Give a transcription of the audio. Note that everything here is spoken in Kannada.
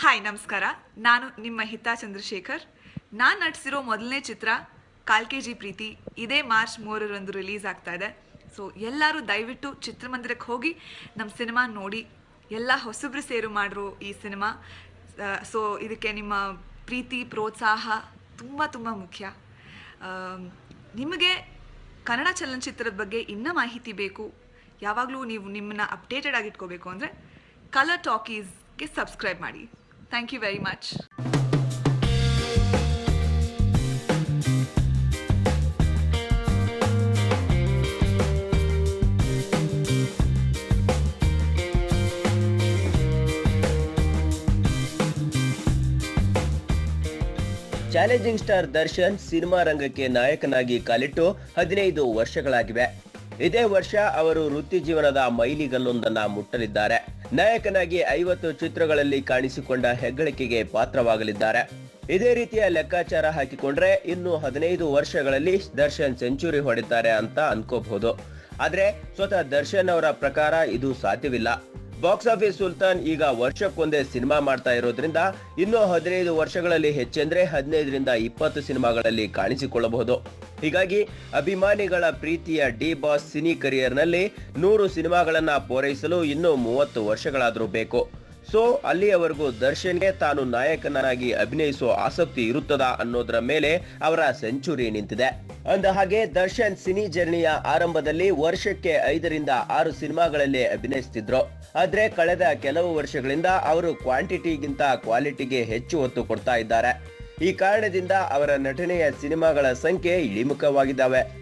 ಹಾಯ್ ನಮಸ್ಕಾರ. ನಾನು ನಿಮ್ಮ ಹಿತಾ ಚಂದ್ರಶೇಖರ್. ನಾನು ನಟಿಸಿರೋ ಮೊದಲನೇ ಚಿತ್ರ, ಕಾಲ್ ಜಿ ಪ್ರೀತಿ, ಇದೇ ಮಾರ್ಚ್ ಮೂರರಂದು ರಿಲೀಸ್ ಆಗ್ತಾ ಇದೆ. ಸೊ ಎಲ್ಲರೂ ದಯವಿಟ್ಟು ಚಿತ್ರಮಂದಿರಕ್ಕೆ ಹೋಗಿ ನಮ್ಮ ಸಿನಿಮಾ ನೋಡಿ. ಎಲ್ಲ ಹೊಸಬ್ರು ಸೇರು ಮಾಡಿರೋ ಈ ಸಿನಿಮಾ. ಸೊ ಇದಕ್ಕೆ ನಿಮ್ಮ ಪ್ರೀತಿ, ಪ್ರೋತ್ಸಾಹ ತುಂಬ ತುಂಬ ಮುಖ್ಯ. ನಿಮಗೆ ಕನ್ನಡ ಚಲನಚಿತ್ರದ ಬಗ್ಗೆ ಇನ್ನೂ ಮಾಹಿತಿ ಬೇಕು. ಯಾವಾಗಲೂ ನೀವು ನಿಮ್ಮನ್ನ ಅಪ್ಡೇಟೆಡ್ ಆಗಿಟ್ಕೋಬೇಕು ಅಂದರೆ ಕಲರ್ ಟಾಕೀಸ್ಗೆ ಸಬ್ಸ್ಕ್ರೈಬ್ ಮಾಡಿ. Thank you very much challenging star Darshan cinema ರಂಗಕ್ಕೆ ನಾಯಕನಾಗಿ ಕಾಲಿಟ್ಟು ಹದಿನೈದು ವರ್ಷಗಳಾಗಿವೆ. ಇದೇ ವರ್ಷ ಅವರು ವೃತ್ತಿ ಜೀವನದ ಮೈಲಿಗಲ್ಲೊಂದನ್ನ ಮುಟ್ಟಲಿದ್ದಾರೆ. ನಾಯಕನಾಗಿ ಐವತ್ತು ಚಿತ್ರಗಳಲ್ಲಿ ಕಾಣಿಸಿಕೊಂಡ ಹೆಗ್ಗಳಿಕೆಗೆ ಪಾತ್ರವಾಗಲಿದ್ದಾರೆ. ಇದೇ ರೀತಿಯ ಲೆಕ್ಕಾಚಾರ ಹಾಕಿಕೊಂಡ್ರೆ ಇನ್ನು ಹದಿನೈದು ವರ್ಷಗಳಲ್ಲಿ ದರ್ಶನ್ ಸೆಂಚುರಿ ಹೊಡಿತಾರೆ ಅಂತ ಅನ್ಕೋಬಹುದು. ಆದ್ರೆ ಸ್ವತಃ ದರ್ಶನ್ ಅವರ ಪ್ರಕಾರ ಇದು ಸಾಧ್ಯವಿಲ್ಲ. ಬಾಕ್ಸ್ ಆಫೀಸ್ ಸುಲ್ತಾನ್ ಈಗ ವರ್ಷಕ್ಕೊಂದೇ ಸಿನಿಮಾ ಮಾಡ್ತಾ ಇರೋದ್ರಿಂದ ಇನ್ನು ಹದಿನೈದು ವರ್ಷಗಳಲ್ಲಿ ಹೆಚ್ಚೆಂದ್ರೆ ಹದಿನೈದರಿಂದ ಇಪ್ಪತ್ತು ಸಿನಿಮಾಗಳಲ್ಲಿ ಕಾಣಿಸಿಕೊಳ್ಳಬಹುದು. ಹೀಗಾಗಿ ಅಭಿಮಾನಿಗಳ ಪ್ರೀತಿಯ ಡಿ ಬಾಸ್ ಸಿನಿ ಕರಿಯರ್ನಲ್ಲಿ ನೂರು ಸಿನಿಮಾಗಳನ್ನ ಪೂರೈಸಲು ಇನ್ನೂ ಮೂವತ್ತು ವರ್ಷಗಳಾದರೂ ಬೇಕು. ಸೊ ಅಲ್ಲಿಯವರೆಗೂ ದರ್ಶನ್ಗೆ ತಾನು ನಾಯಕನಾಗಿ ಅಭಿನಯಿಸುವ ಆಸಕ್ತಿ ಇರುತ್ತದಾ ಅನ್ನೋದರ ಮೇಲೆ ಅವರ ಸೆಂಚುರಿ ನಿಂತಿದೆ. ಅಂದ ಹಾಗೆ ದರ್ಶನ್ ಸಿನಿ ಜರ್ನಿಯ ಆರಂಭದಲ್ಲಿ ವರ್ಷಕ್ಕೆ ಐದರಿಂದ ಆರು ಸಿನಿಮಾಗಳಲ್ಲಿ ಅಭಿನಯಿಸ್ತಿದ್ರು. ಆದ್ರೆ ಕಳೆದ ಕೆಲವು ವರ್ಷಗಳಿಂದ ಅವರು ಕ್ವಾಂಟಿಟಿಗಿಂತ ಕ್ವಾಲಿಟಿಗೆ ಹೆಚ್ಚು ಒತ್ತು ಕೊಡ್ತಾ ಇದ್ದಾರೆ. ಈ ಕಾರಣದಿಂದ ಅವರ ನಟನೆಯ ಸಿನಿಮಾಗಳ ಸಂಖ್ಯೆ ಇಳಿಮುಖವಾಗಿದ್ದಾವೆ.